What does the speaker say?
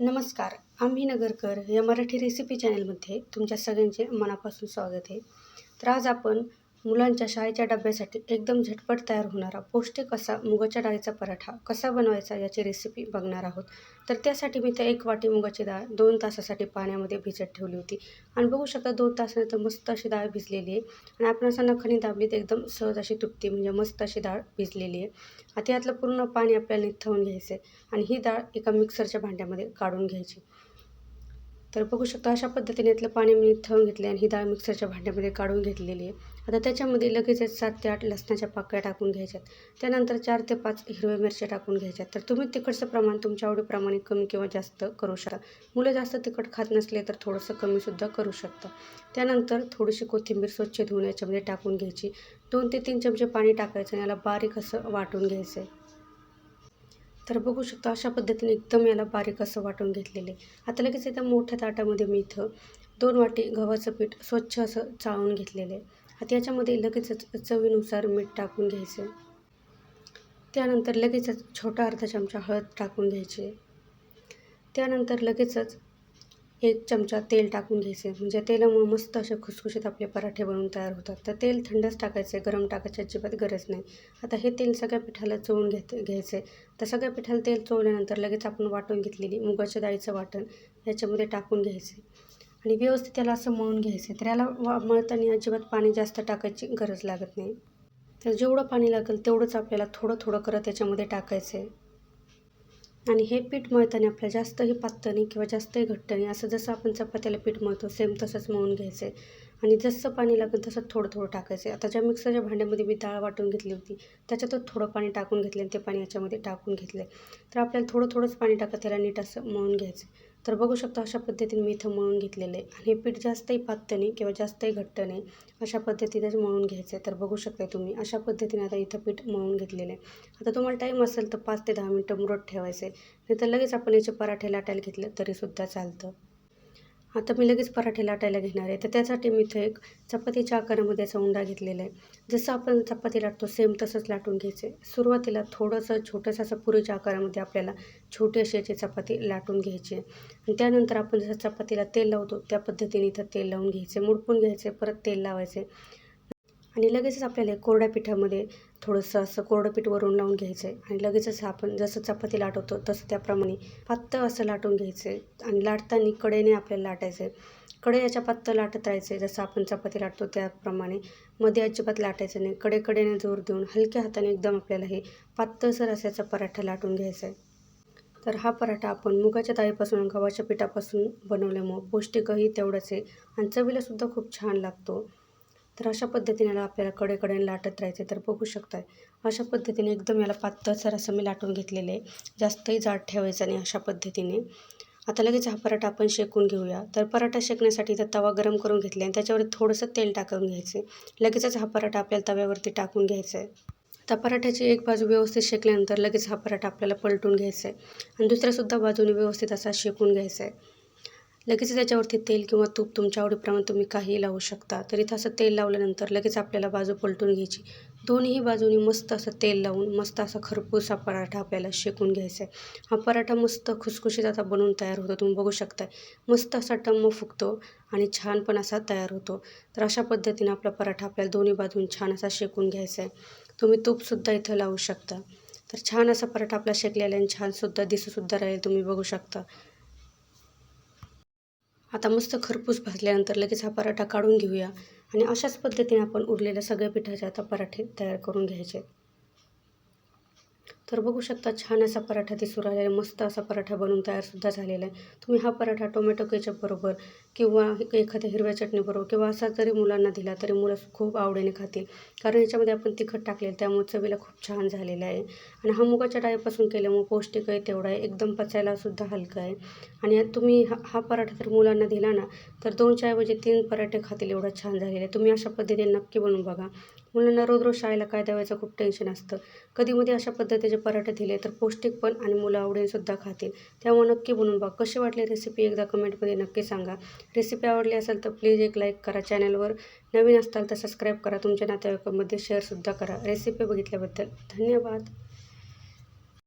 नमस्कार आम्ही नगरकर या मराठी रेसिपी चॅनलमध्ये तुमच्या सगळ्यांचे मनापासून स्वागत आहे. तर आज आपण मुलांच्या शाळेच्या डब्यासाठी एकदम झटपट तयार होणारा पौष्टिक असा मुगाच्या डाळीचा पराठा कसा बनवायचा याची रेसिपी बघणार आहोत. तर त्यासाठी मी त्या एक वाटी मुगाची डाळ दोन तासासाठी पाण्यामध्ये भिजत ठेवली होती. आणि बघू शकता दोन तासानंतर मस्त अशी डाळ भिजलेली आहे. आणि आपण असं नखाने दाबली तर एकदम सहज अशी तुटते म्हणजे मस्त अशी डाळ भिजलेली आहे. आता यातलं पूर्ण पाणी आपल्याला निथवून घ्यायचं आहे आणि ही डाळ एका मिक्सरच्या भांड्यामध्ये काढून घ्यायची. तर बघू शकता अशा पद्धतीने यातलं पाणी मी थळून घेतले आणि ही डाळ मिक्सरच्या भांड्यामध्ये काढून घेतलेली आहे. आता त्याच्यामध्ये लगेचच सात ते आठ लसणाच्या पाकळ्या टाकून घ्यायच्यात. त्यानंतर चार ते पाच हिरव्या मिरच्या टाकून घ्यायच्यात. तर तुम्ही तिखटचं प्रमाण तुमच्या आवडीप्रमाणे कमी किंवा जास्त करू शकता. मुलं जास्त तिखट खात नसले तर थोडंसं कमीसुद्धा करू शकता. त्यानंतर थोडीशी कोथिंबीर स्वच्छ धुवून याच्यामध्ये टाकून घ्यायची. दोन ते तीन चमचे पाणी टाकायचं आणि याला बारीक असं वाटून घ्यायचं आहे तर बघू शकता अशा पद्धतीने एकदम याला बारीक असं वाटून घेतलेले. आता लगेच इथं मोठ्या ताटामध्ये मी इथं दोन वाटी गव्हाचं पीठ स्वच्छ असं चाळून घेतलेलं. आहे आता याच्यामध्ये लगेचच चवीनुसार मीठ टाकून घ्यायचं. त्यानंतर लगेचच छोटा अर्धा चमचा हळद टाकून घ्यायची. त्यानंतर लगेचच एक चमचा तेल टाकून घ्यायचे. म्हणजे तेलामुळे मस्त असे खुसखुशीत आपले पराठे बनवून तयार होतात. तर तेल थंडच टाकायचे गरम टाकायची अजिबात गरज नाही. आता हे तेल सगळ्या पिठाला चोळून घेत घ्यायचे. तर सगळ्या पिठाला तेल चोळल्यानंतर लगेच आपण वाटून घेतलेली मुगाच्या डाळीचं वाटण याच्यामध्ये टाकून घ्यायचे. आणि व्यवस्थित त्याला असं मळून घ्यायचं. तर याला वा मळताना अजिबात पाणी जास्त टाकायची गरज लागत नाही. तर जेवढं पाणी लागेल तेवढंच आपल्याला थोडं थोडं करत त्याच्यामध्ये टाकायचं आहे आणि हे पीठ मळताना आपल्याला जास्तही पातळ नाही किंवा जास्तही घट्ट नाही. असं जसं आपण चपात्याला पीठ मळतो सेम तसंच मळून घ्यायचं आहे आणि जसं पाणी लागेल तसं थोडं थोडं टाकायचं आहे आता ज्या मिक्सरच्या भांड्यामध्ये मी डाळ वाटून घेतली होती त्याच्यातच थोडं पाणी टाकून घेतलं आणि ते पाणी याच्यामध्ये टाकून घेतलं तर आपल्याला थोडं थोडंच पाणी टाकत त्याला नीट असं मळून घ्यायचं तर बघू शकता अशा पद्धतीने मी इथं मळून घेतलेलं आहे. आणि हे पीठ जास्तही पातळ नाही किंवा जास्तही घट्ट नाही अशा पद्धतीनेच मळून घ्यायचं आहे. तर बघू शकता तुम्ही अशा पद्धतीने आता इथं पीठ मळून घेतलेलं आहे. आता तुम्हाला टाईम असेल तर पाच ते दहा मिनटं मुरत ठेवायचं आहे. नाही तर लगेच आपण याचे पराठे लाटायला घेतलं तरीसुद्धा चालतं. आता मी लगेच पराठे लाटायला घेणार आहे. तर त्यासाठी मी इथं एक चपातीच्या आकारामध्ये असा उंडा घेतलेला आहे. जसं आपण चपाती लाटतो सेम तसंच लाटून घ्यायचं. आहे सुरुवातीला थोडंसं छोटंसं असं पुरीच्या आकारामध्ये आपल्याला छोटी अशी याची चपाती लाटून घ्यायची आहे. आणि त्यानंतर आपण जसं चपातीला तेल लावतो त्या पद्धतीने इथं तेल लावून घ्यायचं मुडपून घ्यायचं परत तेल लावायचे. आणि लगेचच आपल्याला कोरड्या पिठामध्ये थोडंसं असं कोरडं पीठ वरून लावून घ्यायचं आहे. आणि लगेचच आपण जसं चपाती लाटवतो तसं त्याप्रमाणे पातळ असं लाटून घ्यायचं आहे. आणि लाटताना कडेने आपल्याला लाटायचं आहे. कडे याच्या पातळ लाटत राहायचं आहे. जसं आपण चपाती लाटतो त्याप्रमाणे. मध्ये अजिबात लाटायचं नाही. कडे कडेने जोर देऊन हलक्या हाताने एकदम आपल्याला हे पातळसर असायचा पराठा लाटून घ्यायचा आहे. तर हा पराठा आपण मुगाच्या डाळीपासून गव्हाच्या पिठापासून बनवल्यामुळं पौष्टिकही तेवढंच आहे. आणि चवीलासुद्धा खूप छान लागतो. तर अशा पद्धतीने आपल्याला कडेकडेने लाटत राहायचे तर बघू शकताय. अशा पद्धतीने एकदम याला पातळसर असं मी लाटून घेतलेले आहे. जास्तही जाड ठेवायचं नाही अशा पद्धतीने. आता लगेच हा पराठा आपण शेकून घेऊया. तर पराठा शेकण्यासाठी तर तवा गरम करून घेतले आणि त्याच्यावर थोडंसं तेल टाकून घ्यायचे लगेचच हा पराठा आपल्याला तव्यावरती टाकून घ्यायचा आहे. आता पराठ्याची एक बाजू व्यवस्थित शेकल्यानंतर लगेच हा पराठा आपल्याला पलटून घ्यायचा आहे. आणि दुसऱ्यासुद्धा बाजूने व्यवस्थित असा शेकून घ्यायचा आहे. लगेच त्याच्यावरती तेल किंवा तूप तुमच्या आवडीप्रमाणे तुम्ही काहीही लावू शकता. तर इथं असं तेल लावल्यानंतर लगेच आपल्याला बाजू पलटून घ्यायची. दोन्ही बाजूनी मस्त असं तेल लावून मस्त असा खरपूस हा पराठा आपल्याला शेकून घ्यायचा आहे. हा पराठा मस्त खुसखुशीत आता बनवून तयार होतो. तुम्ही बघू शकता मस्त असा टम्म फुगतो आणि छान पण असा तयार होतो. तर अशा पद्धतीने आपला पराठा आपल्याला दोन्ही बाजून छान असा शेकून घ्यायचा आहे. तुम्ही तूपसुद्धा इथं लावू शकता. तर छान असा पराठा आपला शेकलेला आणि छानसुद्धा दिसूसुद्धा राहील तुम्ही बघू शकता. आता मस्त खरपूस भाजल्यानंतर लगेच हा पराठा काढून घेऊया. आणि अशाच पद्धतीने आपण उरलेल्या सगळ्या पिठाचे आता पराठे तयार करून घ्यायचे. तर बघू शकता छान असा पराठा दिसून आहे. मस्त असा पराठा बनवून तयारसुद्धा झालेला आहे. तुम्ही हा पराठा टोमॅटो केचपबरोबर किंवा एखाद्या हिरव्या चटणीबरोबर किंवा असा जरी मुलांना दिला तरी मुलं खूप आवडीने खातील. कारण याच्यामध्ये आपण तिखट टाकलेलं त्यामुळे चवीला खूप छान झालेलं आहे. आणि हा मुगाच्या डाळीपासून केल्यामुळे पौष्टिक आहे तेवढा आहे. एकदम पचायलासुद्धा हलका आहे. आणि तुम्ही हा हा पराठा जर मुलांना दिला ना तर दोनच्या ऐवजी तीन पराठे खातील. एवढा छान झालेला आहे. तुम्ही अशा पद्धतीने नक्की बनवून बघा. मुलांना रोज रोज शाळेला काय द्यावायचं खूप टेन्शन असतं. कधीमध्ये अशा पद्धतीचे पराठे दिले तर पौष्टिक पण आणि मुलं आवडीनेसुद्धा खातील. त्यामुळे नक्की बनवून बघा. कशी वाटली रेसिपी एकदा कमेंटमध्ये नक्की सांगा. रेसिपी आवडली असेल तर प्लीज एक लाईक करा चॅनलवर नवीन असताल तर सबस्क्राईब करा. तुमच्या नातेवाईकांमध्ये शेअरसुद्धा करा. रेसिपी बघितल्याबद्दल धन्यवाद.